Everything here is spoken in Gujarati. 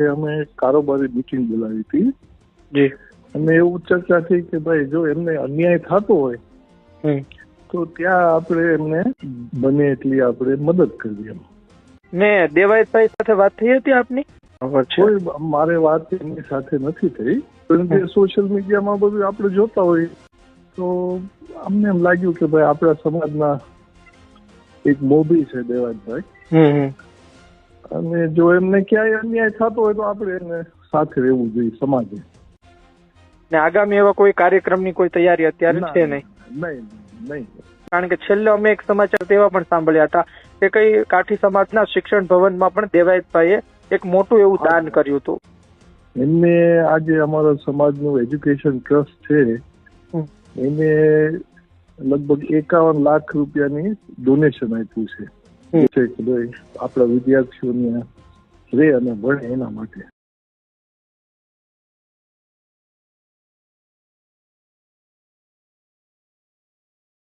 અમે કારોબારી મિટિંગ બોલાવી હતી. જી. અને એવું ચર્ચા થઈ કે ભાઈ જો એમને અન્યાય થતો હોય તો ત્યાં આપણે એમને બને એટલી આપણે મદદ કરીએ એમ. ને દેવાયતભાઈ સાથે વાત થઈ હતી આપની? કોઈ મારે વાત એમની સાથે નથી થઈ. પરંતુ સોશિયલ મીડિયામાં બધું આપણે જોતા હોય તો અમને એમ લાગ્યું કે ભાઈ આપણા સમાજના એક મોભી છે દેવાજભાઈ અને જો એમને ક્યાંય અન્યાય થતો હોય તો આપણે એને સાથે રહેવું જોઈએ સમાજે. ને આગામી એવા કોઈ કાર્યક્રમની કોઈ તૈયારી અત્યારે છે નહીં? નહીં નહીં કારણ કે છેલ્લે અમે એક સમાચાર તેવા પણ સાંભળ્યા હતા કે કઈ કાઠી સમાજના શિક્ષણ ભવનમાં પણ દેવાયતભાઈએ એક મોટું એવું દાન કર્યું હતું. એમને આજે અમારા સમાજનું એજ્યુકેશન ટ્રસ્ટ છે. એને લગભગ એકાવન લાખ રૂપિયાની ડોનેશન આપ્યું છે. હમ. છે કે ભાઈ આપણા વિદ્યાર્થીઓને રહે અને ભણે એના માટે